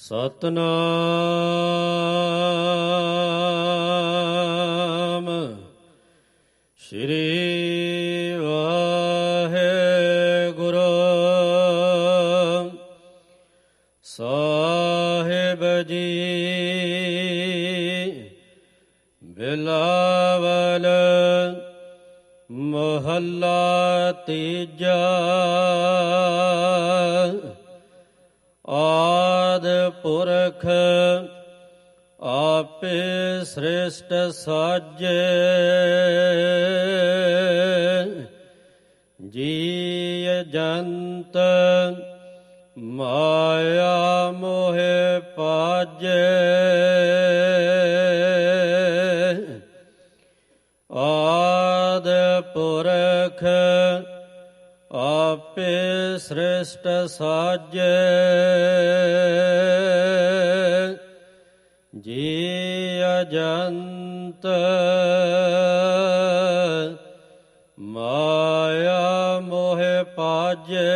ਸਤਨਾਮ। ਸ੍ਰੀ ਵਾਹਿਗੁਰੂ। ਸਾਹਿਬ ਜੀ ਬਿਲਾਵਲ ਮਹੱਲਾ ਤੀਜਾ। ਆਦ ਪੁਰਖ ਆਪੇ ਸ੍ਰਿਸ਼ਟ ਸਾਜੇ। ਜੀ ਜੰਤ ਮਾਇਆ ਮੋਹਿ ਪਾਜੇ। ਆਪੇ ਸ੍ਰਿਸ਼ਟ ਸਾਜੇ। ਜੀ ਅਜੰਤ ਮਾਇਆ ਮੋਹਿ ਪਾਜੇ।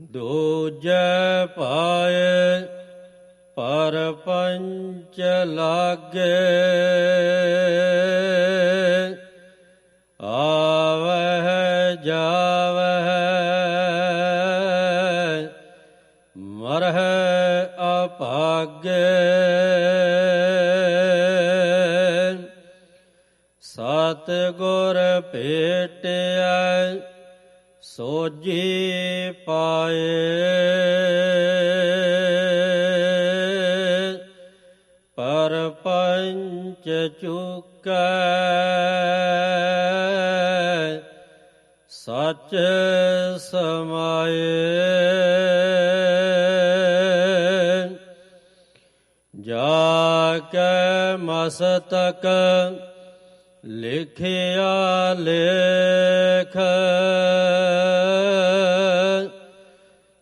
ਦੂਜੈ ਪਾਏ ਪਰ ਪੰਚ ਲਾਗੇ। ਮਰਹਿ ਅਭਾਗੇ। ਸਤ ਗੁਰ ਭੇਟਿਆ ਸੋਜੀ ਪਾਏ। ਪਰ ਪੰਚ ਚੁਕੈ ਸਚ ਸਮਾਏ। ਮਸਤਕ ਲਿਖਿਆ ਲੇਖ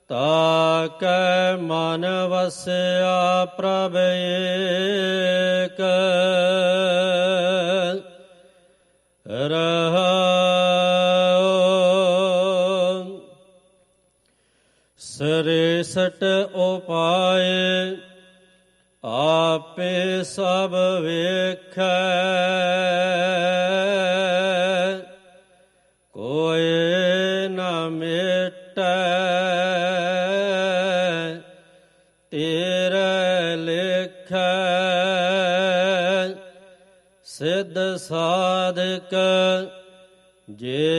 ਤਾਕੈ ਮਨ ਵਸਿਆ ਪ੍ਰਭ ਏਕ ਰਹਾਉ। ਸ੍ਰੇਸ਼ਟ ਉਪਾਏ ਆਪੇ ਸਭ ਵੇਖੈ। ਕੋਈ ਨਾ ਮਿਟੈ। ਤੇਰੇ ਲਿਖੈ। ਸਿੱਧ ਸਾਧਕ ਜੇ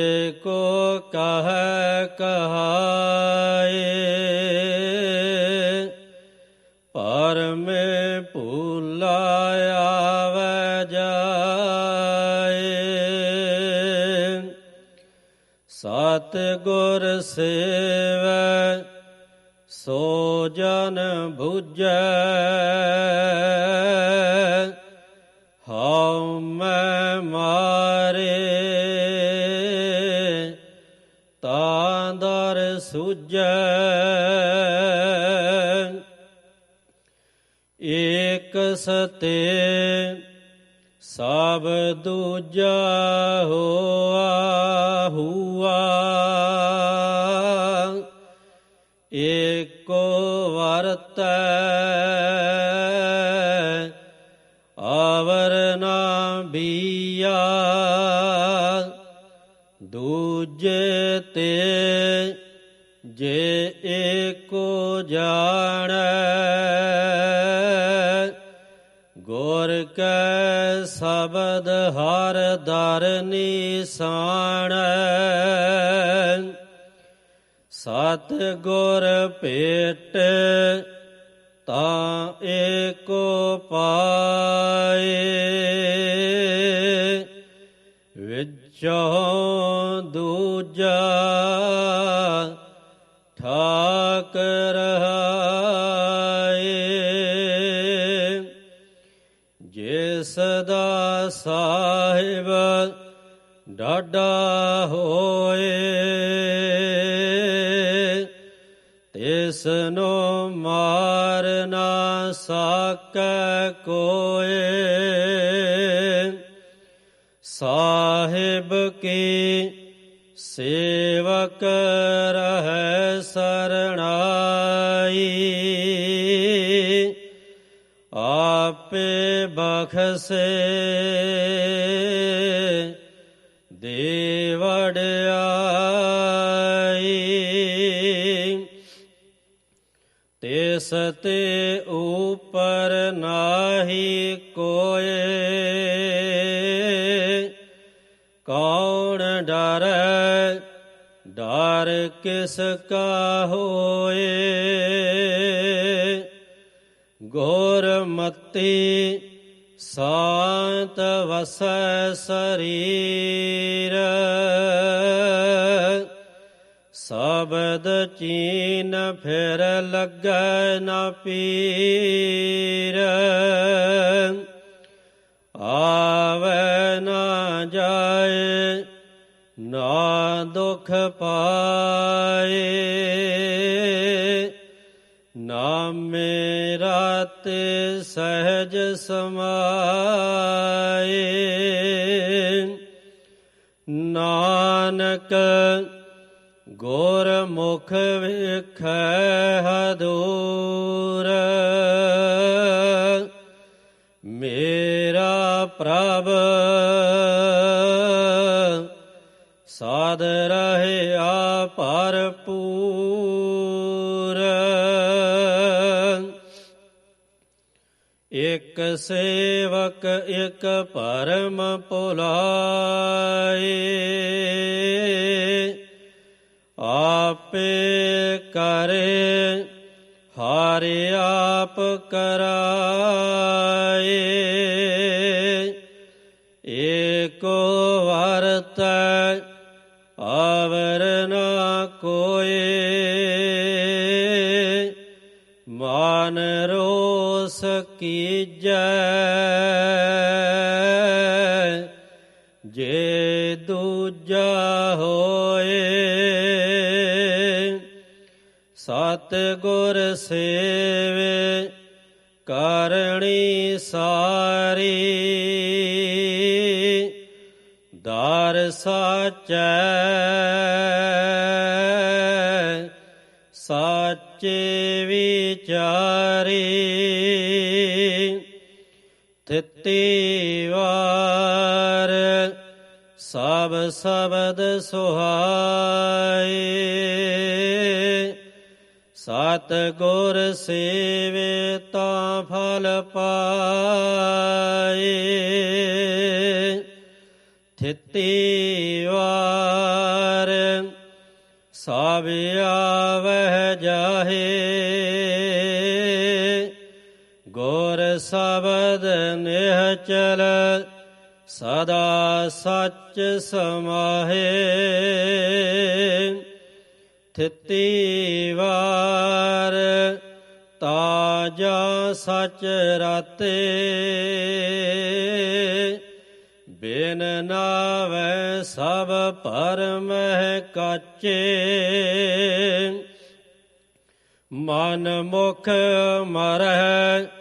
ਸਤ ਗੁਰ ਸੇਵੈ, ਸੋ ਜਨ 부ਜੈ ਹਉ ਮੈਂ ਮਾਰੇ, ਤਾਂ ਦਰ ਸੁਜੈ। ਏਕ ਸਤੇ ਸਭ ਦੂਜਾ ਹੋਆ ਹੁਆ। ਏਕੋ ਵਰਤੈ ਆਵਰ ਨਾ ਬੀਆ। ਦੂਜੇ ਤੇ ਜੇ ਏਕੋ ਜਾਣੈ ਸ਼ਬਦ ਹਰ ਦਰ ਨਿਸਾਣੈ। ਸਤ ਗੁਰ ਭੇਟ ਤਾਂ ਏਕੋ ਪਾਏ। ਵਿੱਚੋਂ ਦੂਜਾ ਡਾਡਾ ਹੋਏ। ਤਿਸ ਨੂੰ ਮਾਰ ਨਾ ਸਕੈ ਕੋਏ। ਸਾਹਿਬ ਕੀ ਸੇਵਕ ਰਹੈ ਸਰਣਾਈ। ਆਪੇ ਬਖਸੇ। ਤਿਸ ਤੇ ਉਪਰ ਨਾਹੀ ਕੋਏ, ਕੌਣ ਡਰੈ, ਡਰ ਕਿਸ ਕਾ ਹੋਏ? ਗੁਰਮਤੀ ਸਾਤ ਵਸੈ ਸਰੀਰ ਸਬਦ ਚੀਨ ਫਿਰ ਲੱਗੈ ਨਾ ਪੀਰ। ਆਵੇ ਨਾ ਜਾਏ, ਨਾ ਦੁਖ ਪਾਏ। ਮੇਰਾ ਤੇ ਸਹਿਜ ਸਮਾਏ। ਨਾਨਕ ਗੁਰ ਮੁਖ ਵੇਖੈ ਹਦੂਰ। ਮੇਰਾ ਪ੍ਰਭ ਸਾਧ ਰਹਿਆ ਭਰਪੂਰ। ਇਕ ਸੇਵਕ ਇਕ ਪਰਮ ਭੁਲਾਏ ਆਪੇ ਕਰੇ ਹਾਰੇ ਆਪ ਕਰਾਏ। ਏਕੋ ਵਰਤ ਆਵਰ ਨਾ ਕੋਏ। ਮਾਨ ਰੋਸ ਕੀਜੈ। ਦੂਜਾ ਹੋਏ। ਸਤ ਗੁਰ ਸੇਵੇ ਕਰਣੀ ਸਾਰੀ। ਦਰ ਸਾਚੈ ਸਾਚੇ ਵਿਚਾਰੀ। ਤਿੱਤੀ ਵਾਰ ਸਭ ਸ਼ਬਦ ਸੁਹਾਏ। ਸਤ ਗੁਰ ਸੇਵੇ ਤਾਂ ਫਲ ਪਾਏ। ਥਿਤੀ ਵਾਰ ਸਭ ਆਵਹਿ ਜਾਹੇ। ਗੁਰ ਸ਼ਬਦ ਨਿਹਚਲ ਸਦਾ ਸੱਚ ਸਮਾਹੇ। ਥਿਤੀ ਵਾਰ ਤਾਜਾ ਸਚ ਰਾਤੇ। ਬਿਨ ਨਾਵੈ ਸਭ ਪਰਮਹਿ ਕਾਚੇ। ਮਨ ਮੁਖ ਮਰਹਿ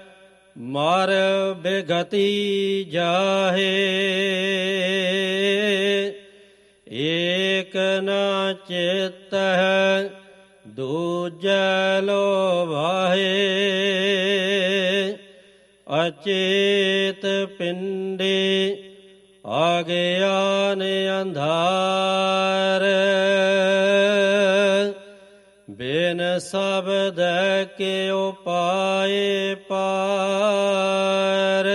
ਮਰ ਬਿਗਤੀ ਜਾਹੇ ਏਕ ਨਾ ਚਿਤ ਹੈ ਦੂਜੈ ਲੋਭਾਏ ਅਚੇਤ ਪਿੰਡੇ ਆਗਿਆਨ ਅੰਧਾਰ। ਸਬਦ ਕੇ ਉਪਾਏ ਪਾਰ।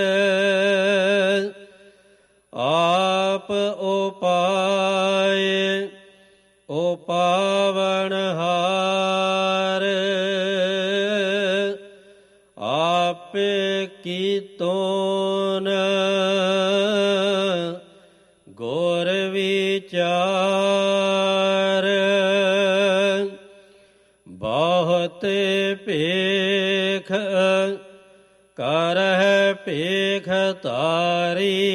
ਆਪ ਉਪਾਏ ਉਪਾਵਨ ਹਾਰ। ਆਪੇ ਕੀ ਤੋਨ ते पेख कर पेख तारी।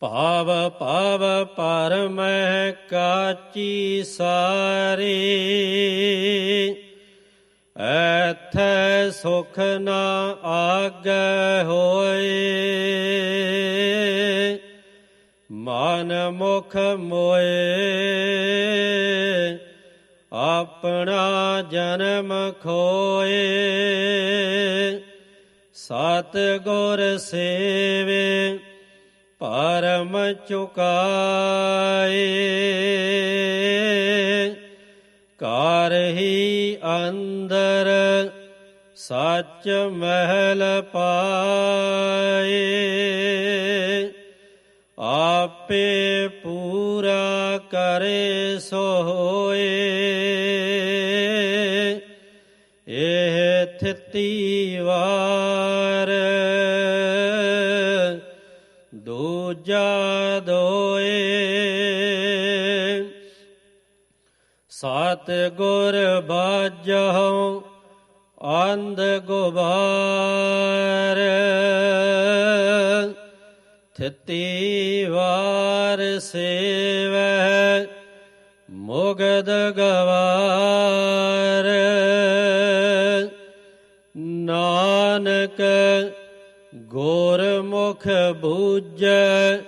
पाव पाव पर मह काची सारी। एथ सुख न आग होए। मन मुख मोए। ਆਪਣਾ ਜਨਮ ਖੋਏ। ਸਤ ਗੁਰ ਸੇਵੇ, ਪਰਮ ਚੁਕਾਏ। ਕਰ ਹੀ ਅੰਦਰ ਸੱਚ ਮਹਿਲ ਪਾਏ। ਆਪੇ ਪੂਰਾ ਕਰੇ ਸੋਏ। ਥਿਤੀ ਵਾਰ। ਦੂਜਾ ਦੋਏ। ਸਤ ਗੁਰ ਬਾਜਹੁ ਅੰਧ ਗੁਬਾਰ। ਥਿਤੀ ਵਾਰ ਸੇਵੈ ਮੁਗਦ ਗਵਾਰ। ਨਾਨਕ ਗੁਰਮੁਖ ਬੂਝੈ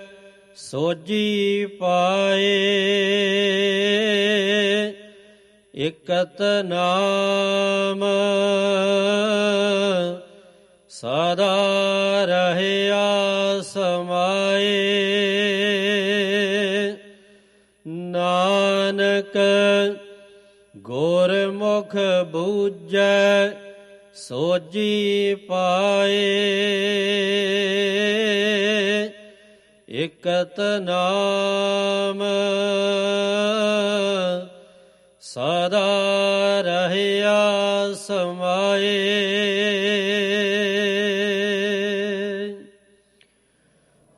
ਸੋਜੀ ਪਾਏ। ਇਕਤ ਨਾਮ ਸਦਾ ਰਹਿਆ ਸਮਾਏ। ਨਾਨਕ ਗੁਰਮੁਖ ਬੂਝੈ ਸੋਜੀ ਪਾਏ। ਇਕਤ ਨਾਮ ਸਦਾ ਰਹਿਆ ਸਮਾਏ।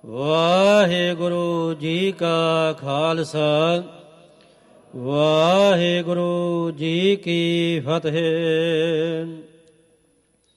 ਵਾਹਿਗੁਰੂ ਜੀ ਕਾ ਖਾਲਸਾ, ਵਾਹਿਗੁਰੂ ਜੀ ਕੀ ਫਤਿਹ।